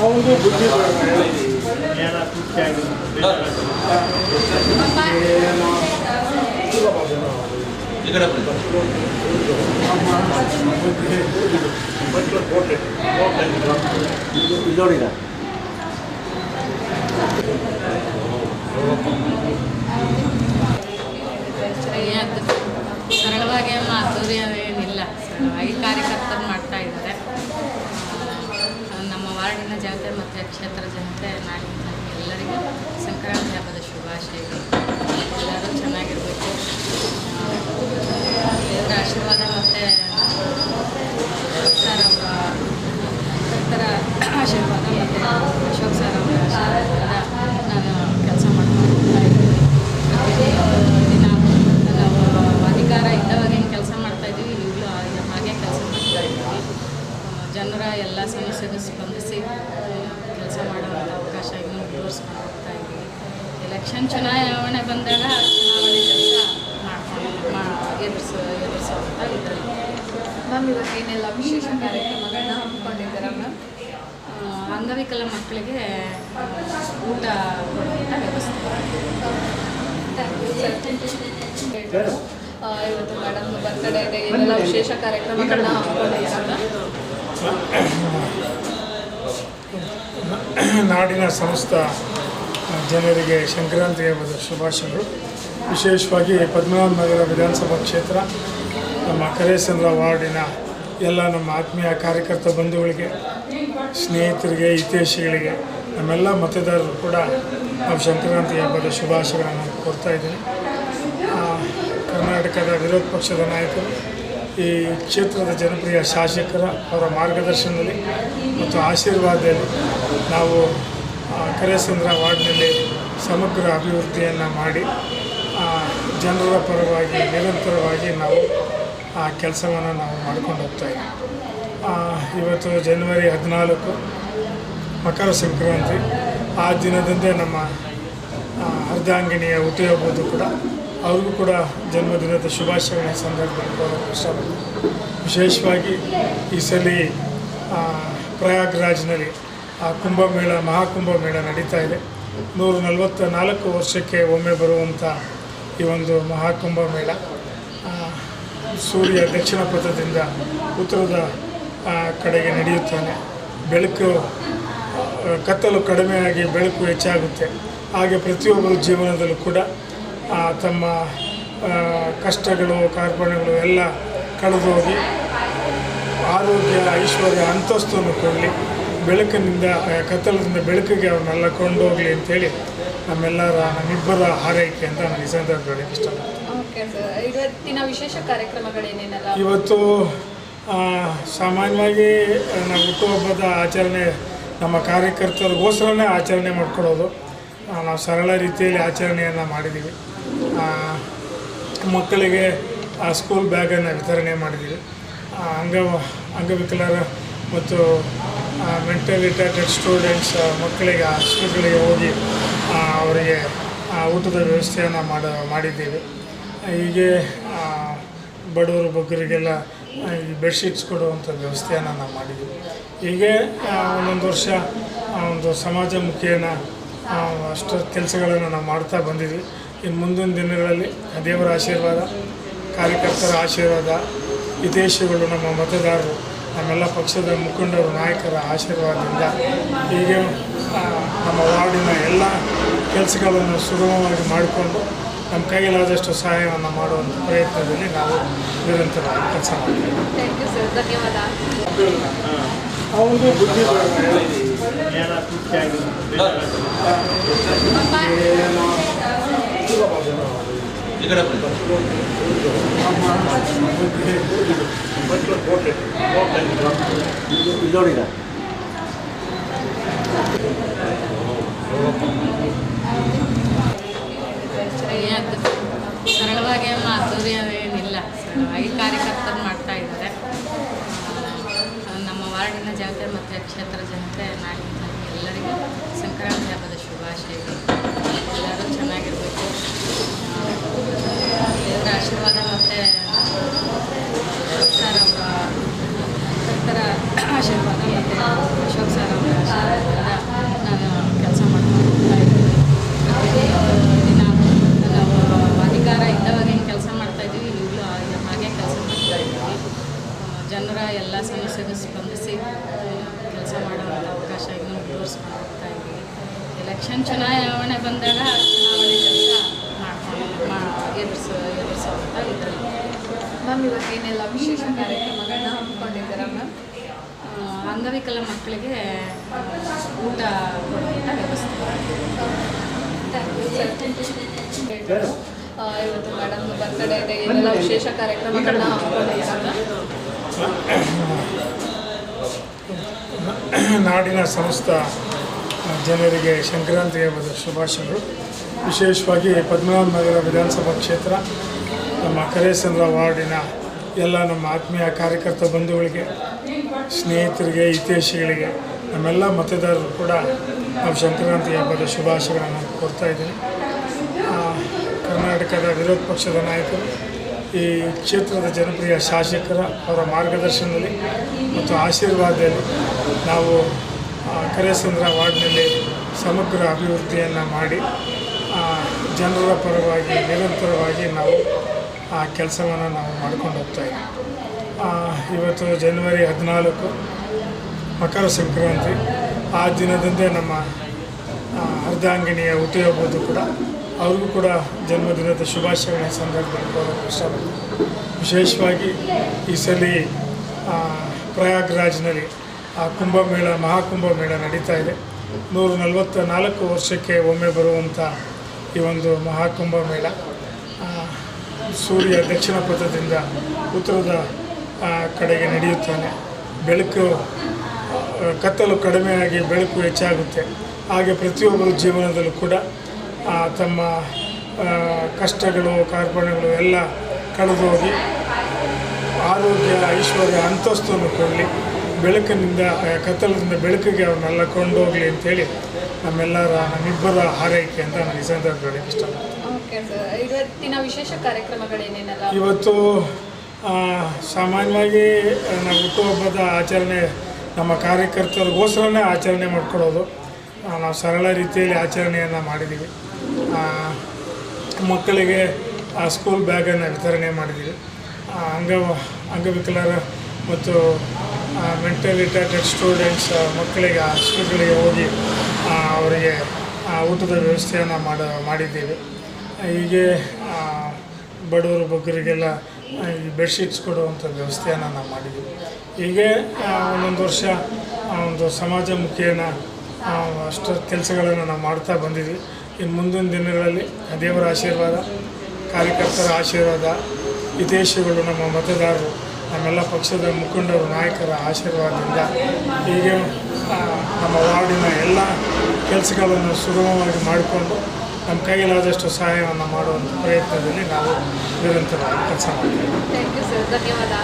ಅವನಿಗೆ ಬುದ್ಧಿ ಈ ನೋಡಿದ ಸರಳವಾಗಿ ಏನು ಅದ್ದೂರಿ ಏನಿಲ್ಲ ಸರಳವಾಗಿ ಕಾರ್ಯಕರ್ತರು ಮಾಡ್ತಾ ಇದ್ದಾರೆ. ವಾರ್ಡಿನ ಜನತೆ ಮತ್ತು ಕ್ಷೇತ್ರ ಜನತೆ, ನಾಡಿನ ಜನತೆ ಎಲ್ಲರಿಗೂ ಸಂಕ್ರಾಂತಿ ಹಬ್ಬದ ಶುಭಾಶಯಗಳು. ಎಲ್ಲರೂ ಚೆನ್ನಾಗಿರಬೇಕು. ದೇವರ ಆಶೀರ್ವಾದ ಮತ್ತು ಸರ್ ಅವರ ಭಕ್ತರ ಆಶೀರ್ವಾದ ಮತ್ತು ಅಶೋಕ್ ಸರ್ ಅವರ ಆಶೀರ್ವಾದದಿಂದ ನಾನು ಕೆಲಸ ಮಾಡ್ಕೊಂಡು ಹೋಗ್ತಾ ಇದ್ದೀನಿ ಪ್ರತಿದಿನ ನಾವು ಅಧಿಕಾರ ಇದ್ದವಾಗ ಏನು ಕೆಲಸ ಮಾಡ್ತಾ ಇದ್ದೀವಿ ಈಗಲೂ ಹಾಗೆ ಹಾಗೆ ಕೆಲಸ ಮಾಡ್ತಾ ಇದ್ದೀವಿ ಆ, ಜನರ ಎಲ್ಲ ಸಮಸ್ಯೆಗೂ ಸ್ಪಂದಿಸಿ ಕೆಲಸ ಮಾಡುವಂಥ ಅವಕಾಶ ಇನ್ನೂ ಮುಂದುವರ್ಸ್ಕೊಂಡು ಹೋಗ್ತಾ ಇದ್ದೀವಿ ಎಲೆಕ್ಷನ್ ಚುನಾವಣೆ ಬಂದಾಗ ಚುನಾವಣೆ ಕೆಲಸ ಮಾಡ್ಕೊಂಡು ಮಾ ಎದುರಿಸೋ ಎದುರಿಸುವಂಥ ಇದರಲ್ಲಿ. ಮ್ಯಾಮ್ ಇವತ್ತು ಏನೆಲ್ಲ ವಿಶೇಷ ಕಾರ್ಯಕ್ರಮಗಳನ್ನ ಹಮ್ಮಿಕೊಂಡಿದ್ದೀರಾ ಮ್ಯಾಮ್? ಅಂಗವಿಕಲ ಮಕ್ಕಳಿಗೆ ಊಟ ಕೊಡುವಂಥ ವ್ಯವಸ್ಥೆ. ಆ, ಇವತ್ತು ಮೇಡಮ್ ಬರ್ತಡೇ ಇದೆ ಏನೆಲ್ಲ ವಿಶೇಷ ಕಾರ್ಯಕ್ರಮಗಳನ್ನ ಹಮ್ಮಿಕೊಂಡಿದ್ದೀರಾ ನಾಡಿನ ಸಮಸ್ತ ಜನರಿಗೆ ಸಂಕ್ರಾಂತಿ ಹಬ್ಬದ ಶುಭಾಶಯಗಳು. ವಿಶೇಷವಾಗಿ ಪದ್ಮನಾಭ ನಗರ ವಿಧಾನಸಭಾ ಕ್ಷೇತ್ರ, ನಮ್ಮ ಕರೇಸಂದ್ರ ವಾರ್ಡಿನ ಎಲ್ಲ ನಮ್ಮ ಆತ್ಮೀಯ ಕಾರ್ಯಕರ್ತ ಬಂಧುಗಳಿಗೆ, ಸ್ನೇಹಿತರಿಗೆ ಹಿತೇಶಿಗಳಿಗೆ ನಮ್ಮೆಲ್ಲ ಮತದಾರರು ಕೂಡ ನಾವು ಸಂಕ್ರಾಂತಿ ಹಬ್ಬದ ಶುಭಾಶಯಗಳನ್ನು ಕೊಡ್ತಾ ಇದ್ದೀನಿ. ಕರ್ನಾಟಕದ ವಿರೋಧ ಪಕ್ಷದ ನಾಯಕರು, ಈ ಕ್ಷೇತ್ರದ ಜನಪ್ರಿಯ ಶಾಸಕರ ಅವರ ಮಾರ್ಗದರ್ಶನದಲ್ಲಿ ಮತ್ತು ಆಶೀರ್ವಾದದಲ್ಲಿ ನಾವು ಆ, ಕರೇಸಂದ್ರ ವಾರ್ಡ್ನಲ್ಲಿ ಸಮಗ್ರ ಅಭಿವೃದ್ಧಿಯನ್ನು ಮಾಡಿ ಜನರ ಪರವಾಗಿ ನಿರಂತರವಾಗಿ ನಾವು ಆ ಕೆಲಸವನ್ನು ನಾವು ಮಾಡ್ಕೊಂಡು ಹೋಗ್ತಾ ಇದ್ದೀವಿ. ಆ, ಇವತ್ತು ಜನವರಿ ಹದಿನಾಲ್ಕು ಮಕರ ಸಂಕ್ರಾಂತಿ ಆ ದಿನದಂದೇ ನಮ್ಮ ಅರ್ಧಾಂಗಿಣಿಯ ಹುಟ್ಟಿಹಬ್ಬದ್ದು ಕೂಡ ಅವ್ರಿಗೂ ಕೂಡ ಜನ್ಮದಿನದ ಶುಭಾಶಯಗಳ ಸಂದರ್ಭದಲ್ಲಿ ವಿಶೇಷವಾಗಿ ಈ ಸಲ ಪ್ರಯಾಗ್ರಾಜ್ನಲ್ಲಿ ಆ ಕುಂಭಮೇಳ, ಮಹಾಕುಂಭಮೇಳ ನಡೀತಾ ಇದೆ. ನೂರ ನಲವತ್ತ ನಾಲ್ಕು ವರ್ಷಕ್ಕೆ ಒಮ್ಮೆ ಬರುವಂಥ ಈ ಒಂದು ಮಹಾಕುಂಭಮೇಳ. ಸೂರ್ಯ ದಕ್ಷಿಣ ಪಥದಿಂದ ಉತ್ತರದ ಕಡೆಗೆ ನಡೆಯುತ್ತಾನೆ. ಬೆಳಕು ಕತ್ತಲು ಕಡಿಮೆಯಾಗಿ ಬೆಳಕು ಹೆಚ್ಚಾಗುತ್ತೆ. ಹಾಗೆ ಪ್ರತಿಯೊಬ್ಬರ ಜೀವನದಲ್ಲೂ ಕೂಡ ತಮ್ಮ ಕಷ್ಟಗಳು, ಕಾರ್ಪಣ್ಯಗಳು ಎಲ್ಲ ಕಳೆದು ಹೋಗಿ ಆರೋಗ್ಯ, ಐಶ್ವರ್ಯ, ಅಂತಸ್ತನ್ನು ಕೊಡಲಿ. ಬೆಳಕಿನಿಂದ ಕತ್ತಲದಿಂದ ಬೆಳಕಿಗೆ ಅವ್ರನ್ನೆಲ್ಲ ಕೊಂಡೋಗಲಿ ಅಂತೇಳಿ ನಮ್ಮೆಲ್ಲರ ನಮ್ಮಿಬ್ಬರ ಹಾರೈಕೆ ಅಂತ ನಾನು ಈ ಸಂದರ್ಭದಲ್ಲಿ ಇಷ್ಟಪಡ್ತೀನಿ. ಓಕೆ ಸರ್ ಇವತ್ತಿನ ವಿಶೇಷ ಕಾರ್ಯಕ್ರಮಗಳೇನೇನೆಲ್ಲ? ಇವತ್ತು ಸಾಮಾನ್ಯವಾಗಿ ನಾವು ಹುಟ್ಟುಹಬ್ಬದ ಆಚರಣೆ ನಮ್ಮ ಕಾರ್ಯಕರ್ತರಿಗೋಸ್ಕರನೇ ಆಚರಣೆ ಮಾಡ್ಕೊಳ್ಳೋದು ನಾವು ಸರಳ ರೀತಿಯಲ್ಲಿ ಆಚರಣೆಯನ್ನು ಮಾಡಿದ್ದೀವಿ ಮಕ್ಕಳಿಗೆ ಆ, ಸ್ಕೂಲ್ ಬ್ಯಾಗನ್ನು ವಿತರಣೆ ಮಾಡಿದ್ದೀವಿ ಅಂಗ ಅಂಗವಿಕಲರ ಮತ್ತು ಮೆಂಟಲ್ ರಿಟಾರ್ಟೆಡ್ ಸ್ಟೂಡೆಂಟ್ಸ್ ಮಕ್ಕಳಿಗೆ, ಆ ಹೋಗಿ ಅವರಿಗೆ ಊಟದ ವ್ಯವಸ್ಥೆಯನ್ನು ಮಾಡ, ಮಾಡಿದ್ದೀವಿ. ಹೀಗೆ ಬಡವರು, ಬಗ್ಗರಿಗೆಲ್ಲ ಈ ಬೆಡ್ಶೀಟ್ಸ್ ಕೊಡುವಂಥ ವ್ಯವಸ್ಥೆಯನ್ನು ನಾವು ಮಾಡಿದ್ದೀವಿ. ಹೀಗೆ ಒಂದೊಂದು ವರ್ಷ ಒಂದು ಸಮಾಜಮುಖಿಯನ್ನು ಅಷ್ಟು ಕೆಲಸಗಳನ್ನು ನಾವು ಮಾಡ್ತಾ ಬಂದಿದ್ವಿ. ಇನ್ನು ಮುಂದಿನ ದಿನಗಳಲ್ಲಿ ದೇವರ ಆಶೀರ್ವಾದ, ಕಾರ್ಯಕರ್ತರ ಆಶೀರ್ವಾದ, ವಿದೇಶಗಳು ನಮ್ಮ ಮತದಾರರು ನಮ್ಮೆಲ್ಲ ಪಕ್ಷದ ಮುಖಂಡರು ನಾಯಕರ ಆಶೀರ್ವಾದದಿಂದ ಹೀಗೆ ನಮ್ಮ ವಾರ್ಡಿನ ಎಲ್ಲ ಕೆಲಸಗಳನ್ನು ಸುಗಮವಾಗಿ ಮಾಡಿಕೊಂಡು ನಮ್ಮ ಕೈಲಾದಷ್ಟು ಸಹಾಯವನ್ನು ಮಾಡುವಂಥ ಪ್ರಯತ್ನದಲ್ಲಿ ನಾವು ನಿರಂತರವಾಗಿ ಕೆಲಸ ಮಾಡ್ತೀವಿ. ಥ್ಯಾಂಕ್ ಯು ಸರ್ ಧನ್ಯವಾದ. ಅವನಿಗೆ ಬುದ್ಧಿ. ಏನೋ ನೋಡಿದ ಸರಿಯಾದ ಸರಳವಾಗಿ ಅದ್ದೂರಿ ಏನಿಲ್ಲ ಸರಳವಾಗಿ ಕಾರ್ಯಕರ್ತರು ಮಾಡ್ತಾ ಇದ್ದಾರೆ. ನಮ್ಮ ವಾರ್ಡಿನ ಜನತೆ ಮತ್ತು ಕ್ಷೇತ್ರ ಜನತೆ ನಾಡಿನ ಜನತೆ ಎಲ್ಲರಿಗೂ ಸಂಕ್ರಾಂತಿ ಹಬ್ಬದ ಶುಭಾಶಯಗಳು ಎಲ್ಲರೂ ಚೆನ್ನಾಗಿರಬೇಕು ದೇವರ ಆಶೀರ್ವಾದ ಮತ್ತು ಸರ್ ಅವರ ಭಕ್ತರ ಆಶೀರ್ವಾದ ಮತ್ತು ಅಶೋಕ್ ಎಲೆಕ್ಷನ್ ಚುನಾವಣೆ ಬಂದಾಗ ಚುನಾವಣೆ ಕೆಲಸ ಮಾಡ್ಕೊಂಡು ಎದುರಿಸೋ ಮ್ಯಾಮ್ ಇವಾಗ ಏನೆಲ್ಲ ವಿಶೇಷ ಕಾರ್ಯಕ್ರಮಗಳನ್ನ ಹಮ್ಮಿಕೊಂಡಿದ್ದೀರಾ ಮ್ಯಾಮ್? ಅಂಗವಿಕಲ ಮಕ್ಕಳಿಗೆ ಊಟ ಕೊಡುವಂಥ ವ್ಯವಸ್ಥೆ. ಇವತ್ತು ಮೇಡಮ್ ಬರ್ತಡೇ ಇದೆ ಏನೆಲ್ಲ ವಿಶೇಷ ಕಾರ್ಯಕ್ರಮಗಳನ್ನ ಹಮ್ಮಿಕೊಂಡಿದ್ದೀರಾ ಮ್ಯಾಮ್? ನಾಡಿನ ಸಮಸ್ತ ಜನರಿಗೆ ಸಂಕ್ರಾಂತಿ ಹಬ್ಬದ ಶುಭಾಶಯಗಳು. ವಿಶೇಷವಾಗಿ ಪದ್ಮನಾಭ ನಗರ ವಿಧಾನಸಭಾ ಕ್ಷೇತ್ರ, ನಮ್ಮ ಕರೇಸಂದ್ರ ವಾರ್ಡಿನ ಎಲ್ಲ ನಮ್ಮ ಆತ್ಮೀಯ ಕಾರ್ಯಕರ್ತ ಬಂಧುಗಳಿಗೆ, ಸ್ನೇಹಿತರಿಗೆ, ಹಿತೈಷಿಗಳಿಗೆ, ನಮ್ಮೆಲ್ಲ ಮತದಾರರು ಕೂಡ ನಾವು ಸಂಕ್ರಾಂತಿ ಹಬ್ಬದ ಶುಭಾಶಯಗಳನ್ನು ಕೊಡ್ತಾ ಇದ್ದೀನಿ. ಕರ್ನಾಟಕದ ವಿರೋಧ ಪಕ್ಷದ ನಾಯಕರು, ಈ ಕ್ಷೇತ್ರದ ಜನಪ್ರಿಯ ಶಾಸಕರ ಅವರ ಮಾರ್ಗದರ್ಶನದಲ್ಲಿ ಮತ್ತು ಆಶೀರ್ವಾದದಲ್ಲಿ ನಾವು ಆ, ಕರೇಸಂದ್ರ ವಾರ್ಡ್ನಲ್ಲಿ ಸಮಗ್ರ ಅಭಿವೃದ್ಧಿಯನ್ನು ಮಾಡಿ ಜನರ ಪರವಾಗಿ ನಿರಂತರವಾಗಿ ನಾವು ಆ ಕೆಲಸವನ್ನು ನಾವು ಮಾಡ್ಕೊಂಡು ಹೋಗ್ತಾ ಇದ್ದೀವಿ. ಆ, ಇವತ್ತು ಜನವರಿ ಹದಿನಾಲ್ಕು ಮಕರ ಸಂಕ್ರಾಂತಿ ಆ ದಿನದಂದೇ ನಮ್ಮ ಅರ್ಧಾಂಗಿಣಿಯ ಹುಟ್ಟಿಹಬ್ಬದ್ದು ಕೂಡ ಅವ್ರಿಗೂ ಕೂಡ ಜನ್ಮದಿನದ ಶುಭಾಶಯಗಳ ಸಂದರ್ಭದಲ್ಲಿ ಇಷ್ಟಪಡ್ತೀನಿ ವಿಶೇಷವಾಗಿ ಈ ಸಲ ಪ್ರಯಾಗ್ರಾಜ್ನಲ್ಲಿ ಆ ಕುಂಭಮೇಳ, ಮಹಾಕುಂಭಮೇಳ ನಡೀತಾ ಇದೆ. ನೂರ ನಲವತ್ತ ನಾಲ್ಕು ವರ್ಷಕ್ಕೆ ಒಮ್ಮೆ ಬರುವಂಥ ಈ ಒಂದು ಮಹಾಕುಂಭಮೇಳ. ಸೂರ್ಯ ದಕ್ಷಿಣ ಪಥದಿಂದ ಉತ್ತರದ ಕಡೆಗೆ ನಡೆಯುತ್ತಾನೆ. ಬೆಳಕು ಕತ್ತಲು ಕಡಿಮೆಯಾಗಿ ಬೆಳಕು ಹೆಚ್ಚಾಗುತ್ತೆ. ಹಾಗೆ ಪ್ರತಿಯೊಬ್ಬರ ಜೀವನದಲ್ಲೂ ಕೂಡ ತಮ್ಮ ಕಷ್ಟಗಳು, ಕಾರ್ಪಣ್ಯಗಳು ಎಲ್ಲ ಕಳೆದು ಹೋಗಿ ಆರೋಗ್ಯ, ಐಶ್ವರ್ಯ, ಅಂತಸ್ತನ್ನು ಕೊಡಲಿ. ಬೆಳಕಿನಿಂದ ಕತ್ತಲದಿಂದ ಬೆಳಕಿಗೆ ಅವನ್ನೆಲ್ಲ ಕೊಂಡೋಗಲಿ ಅಂತೇಳಿ ನಮ್ಮೆಲ್ಲರ ನಮ್ಮಿಬ್ಬರ ಹಾರೈಕೆ ಅಂತ ನಾನು ಈ ಸಂದರ್ಭದಲ್ಲಿ ಇಷ್ಟ ಇವತ್ತಿನ ವಿಶೇಷ ಕಾರ್ಯಕ್ರಮಗಳೇನೇನೆಲ್ಲ? ಇವತ್ತು ಸಾಮಾನ್ಯವಾಗಿ ನಾವು ಹುಟ್ಟುಹಬ್ಬದ ಆಚರಣೆ ನಮ್ಮ ಕಾರ್ಯಕರ್ತರಿಗೋಸ್ಕರನೇ ಆಚರಣೆ ಮಾಡ್ಕೊಳ್ಳೋದು ನಾವು ಸರಳ ರೀತಿಯಲ್ಲಿ ಆಚರಣೆಯನ್ನು ಮಾಡಿದ್ದೀವಿ ಮಕ್ಕಳಿಗೆ ಆ, ಸ್ಕೂಲ್ ಬ್ಯಾಗನ್ನು ವಿತರಣೆ ಮಾಡಿದ್ದೀವಿ ಅಂಗ ಅಂಗವಿಕಲರ ಮತ್ತು ಮೆಂಟಲ್ ರಿಟಾರ್ಟೆಡ್ ಸ್ಟೂಡೆಂಟ್ಸ್ ಮಕ್ಕಳಿಗೆ ಹಾಸ್ಟೆಲ್ಗಳಿಗೆ ಹೋಗಿ ಅವರಿಗೆ ಆ, ಊಟದ ವ್ಯವಸ್ಥೆಯನ್ನು ಮಾಡ ಮಾಡಿದ್ದೀವಿ. ಹೀಗೆ ಬಡವರು ಬಗ್ಗರಿಗೆಲ್ಲ ಆ, ಈ ಬೆಡ್ಶೀಟ್ಸ್ ಕೊಡುವಂಥ ವ್ಯವಸ್ಥೆಯನ್ನು ನಾವು ಮಾಡಿದ್ದೀವಿ. ಹೀಗೆ ಆ, ಒಂದೊಂದು ವರ್ಷ ಆ, ಒಂದು ಸಮಾಜಮುಖಿಯನ್ನು ಅಷ್ಟು ಕೆಲಸಗಳನ್ನು ನಾವು ಮಾಡ್ತಾ ಬಂದಿದ್ವಿ ಇನ್ನು ಮುಂದಿನ ದಿನಗಳಲ್ಲಿ ದೇವರ ಆಶೀರ್ವಾದ ಕಾರ್ಯಕರ್ತರ ಆಶೀರ್ವಾದ ವಿದೇಶಿಗಳು ನಮ್ಮ ಮತದಾರರು ನಮ್ಮೆಲ್ಲ ಪಕ್ಷದ ಮುಖಂಡರು, ನಾಯಕರ ಆಶೀರ್ವಾದದಿಂದ ಹೀಗೆ ನಮ್ಮ ವಾರ್ಡಿನ ಎಲ್ಲ ಕೆಲಸಗಳನ್ನು ಸುಗಮವಾಗಿ ಮಾಡಿಕೊಂಡು ನಮ್ಮ ಕೈಯಲ್ಲಾದಷ್ಟು ಸಹಾಯವನ್ನು ಮಾಡುವಂಥ ಪ್ರಯತ್ನದಲ್ಲಿ ನಾವು ನಿರಂತರವಾಗಿ ಕೆಲಸ ಮಾಡ್ತೀವಿ. ಧನ್ಯವಾದ.